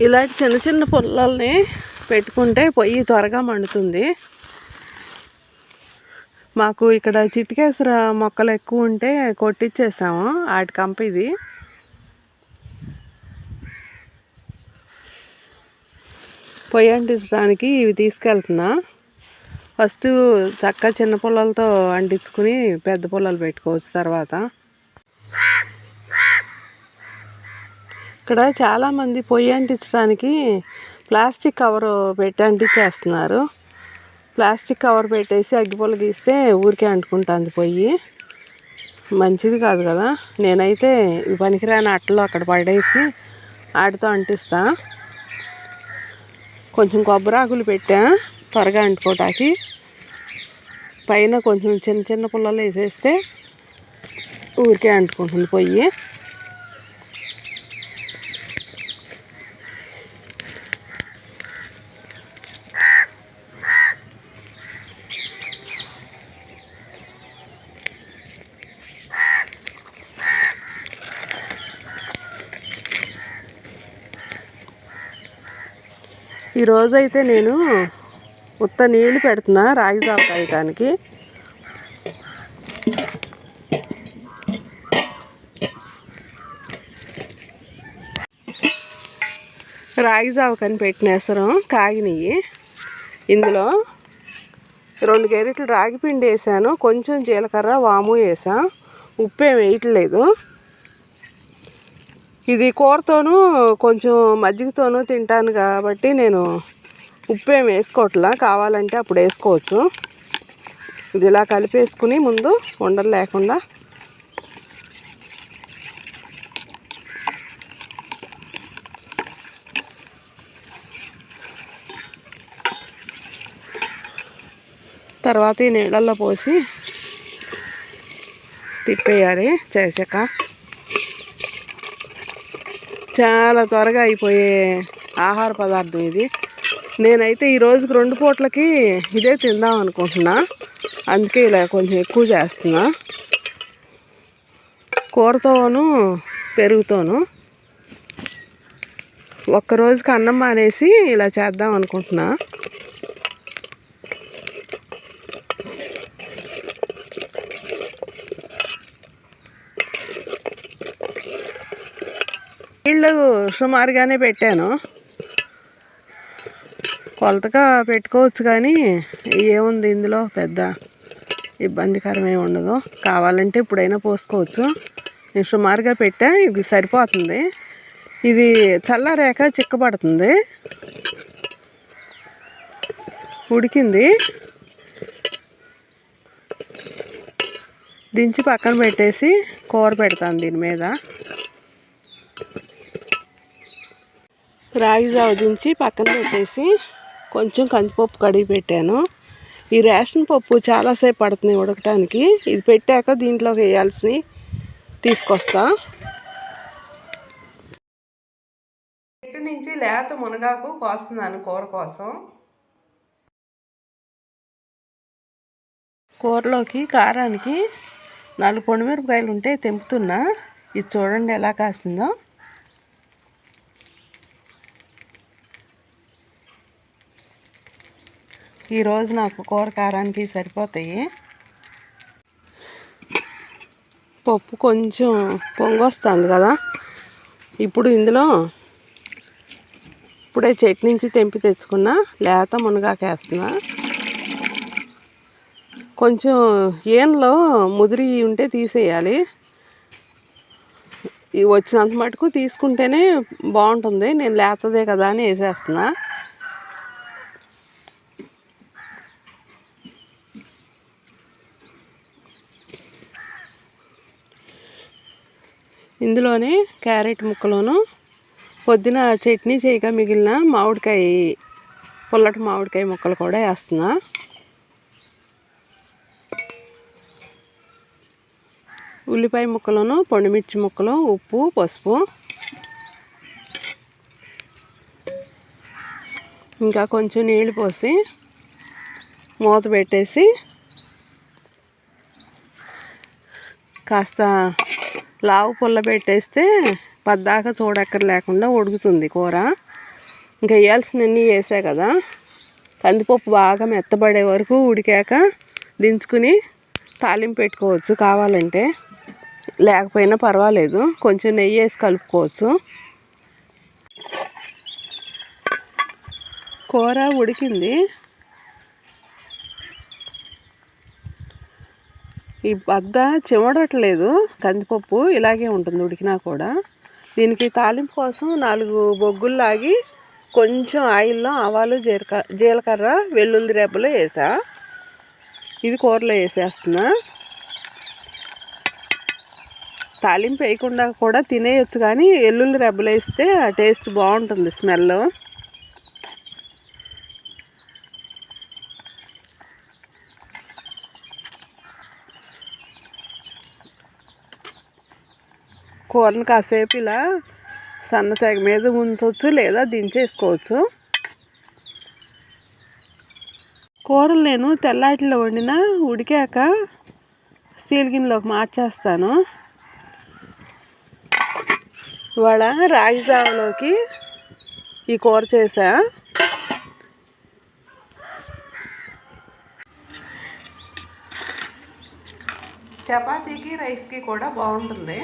ఇలాంటి చిన్న చిన్న పుల్లల్ని పెట్టుకుంటే పొయ్యి త్వరగా మండుతుంది. మాకు ఇక్కడ చిటికేసర మొక్కలు ఎక్కువ ఉంటే కొట్టించేసాము వాటి కంప ఇది. పొయ్యి అంటించడానికి ఇవి తీసుకెళ్తున్నా. ఫస్ట్ చక్క చిన్న పుల్లలతో అంటించుకుని పెద్ద పుల్లలు పెట్టుకోవచ్చు తర్వాత. ఇక్కడ చాలామంది పొయ్యి అంటించడానికి ప్లాస్టిక్ కవర్ పెట్టి అంటించేస్తున్నారు. ప్లాస్టిక్ కవర్ పెట్టేసి అగ్గిపొల గీస్తే ఊరికే అంటుకుంటుంది పొయ్యి. మంచిది కాదు కదా. నేనైతే ఈ పనికిరాని అట్టలు అక్కడ పడేసి ఆటితో అంటిస్తా. కొంచెం కొబ్బరాకులు పెట్టా త్వరగా అంటుకోవటానికి పైన కొంచెం చిన్న చిన్న పుల్లలు వేసేస్తే ఊరికే అంటుకుంటుంది పొయ్యి. ఈరోజైతే నేను ఉత్త నీళ్ళు పెడుతున్నా రాగి జావ తాగటానికి. రాగి జావ ఎసరం కాగినవి ఇందులో రెండు గెరిట్లు రాగి పిండి వేసాను కొంచెం జీలకర్ర వాము వేసా. ఉప్పు ఏం వేయట్లేదు. ఇది కూరతోనూ కొంచెం మజ్జిగతోనూ తింటాను కాబట్టి నేను ఉప్పు ఏం వేసుకోవట్లా కావాలంటే అప్పుడు వేసుకోవచ్చు. ఇది ఇలా కలిపేసుకుని ముందు ఉండలు లేకుండా తర్వాత ఈ నీళ్ళల్లో పోసి తిప్పేయాలి చేసాక చాలా త్వరగా అయిపోయే ఆహార పదార్థం ఇది. నేనైతే ఈ రోజుకి రెండు పూట్లకి ఇదే తిందాం అనుకుంటున్నా. అందుకే ఇలా కొంచెం ఎక్కువ చేస్తున్నా. కూరతోను పెరుగుతోను ఒక్క రోజుకి అన్నం మానేసి ఇలా చేద్దాం అనుకుంటున్నా నీళ్ళు సుమారుగానే పెట్టాను. కొలతగా పెట్టుకోవచ్చు కానీ ఏముంది ఇందులో పెద్ద ఇబ్బందికరమే ఉండదు. కావాలంటే ఇప్పుడైనా పోసుకోవచ్చు. నేను సుమారుగా పెట్టా ఇది సరిపోతుంది. ఇది చల్లారాక చిక్కబడుతుంది. ఉడికింది. దించి పక్కన పెట్టేసి కూర పెడతాను దీని మీద. రాగి జావ దించి పక్కన పెట్టేసి కొంచెం కందిపప్పు కడిగి పెట్టాను. ఈ రేషన్ పప్పు చాలాసేపు పడుతుంది ఉడకటానికి. ఇది పెట్టాక దీంట్లోకి వేయాల్సినవి తీసుకొస్తా. చెట్టు నుంచి లేత మునగాకు కోస్తున్నాను కూర కోసం. కూరలోకి కారానికి నాలుగు పొండిమిరపకాయలు ఉంటే తెంపుతున్నా. ఇది చూడండి ఎలా కాసిందో ఈరోజు నాకు కూర కారానికి సరిపోతాయి. పప్పు కొంచెం పొంగొస్తుంది కదా. ఇప్పుడు ఇందులో ఇప్పుడే చెట్టు నుంచి తెంపి తెచ్చుకున్న లేత మునగాకేస్తున్నా కొంచెం ఏన్లో ముదిరి ఉంటే తీసేయాలి. ఇవి వచ్చినంత మటుకు తీసుకుంటేనే బాగుంటుంది. నేను లేతదే కదా అని వేసేస్తున్నా. ఇందులోనే క్యారెట్ ముక్కలోను పొద్దున చట్నీ చేయగా మిగిలిన మామిడికాయ పుల్లటి మామిడికాయ ముక్కలు కూడా వేస్తున్నా. ఉల్లిపాయ ముక్కలను పొండుమిర్చి ముక్కలు ఉప్పు పసుపు. ఇంకా కొంచెం నీళ్ళు పోసి మూత పెట్టేసి కాస్త లావు పుల్ల పెట్టేస్తే పద్దాక చూడక్కర్ లేకుండా ఉడుకుతుంది కూర. ఇంకా వేయాల్సినన్నీ వేసా కదా. కందిపప్పు బాగా మెత్తబడే వరకు ఉడికాక దించుకుని తాలింపు పెట్టుకోవచ్చు కావాలంటే. లేకపోయినా పర్వాలేదు కొంచెం నెయ్యి వేసి కలుపుకోవచ్చు. కూర ఉడికింది. ఈ బద్ద చెమడట్లేదు కందిపప్పు ఇలాగే ఉంటుంది ఉడికినా కూడా. దీనికి తాలింపు కోసం నాలుగు బొగ్గులు లాగి కొంచెం ఆయిల్లో ఆవాలు జీలక జీలకర్ర వెల్లుల్లి రెబ్బలు వేసా. ఇది కూరలో వేసేస్తున్నా. తాలింపు వేయకుండా కూడా తినేయచ్చు కానీ వెల్లుల్లి రెబ్బలు వేస్తే ఆ టేస్ట్ బాగుంటుంది స్మెల్. కూరని కాసేపు ఇలా సన్నసేగ మీద ఉంచవచ్చు లేదా దించేసుకోవచ్చు. కూరలు నేను తెల్లాటిలో వండిన ఉడికాక స్టీల్ గిన్నెలోకి మార్చేస్తాను. ఇవాళ రాగి జావలోకి ఈ కూర చేసా చపాతీకి రైస్కి కూడా బాగుంటుంది.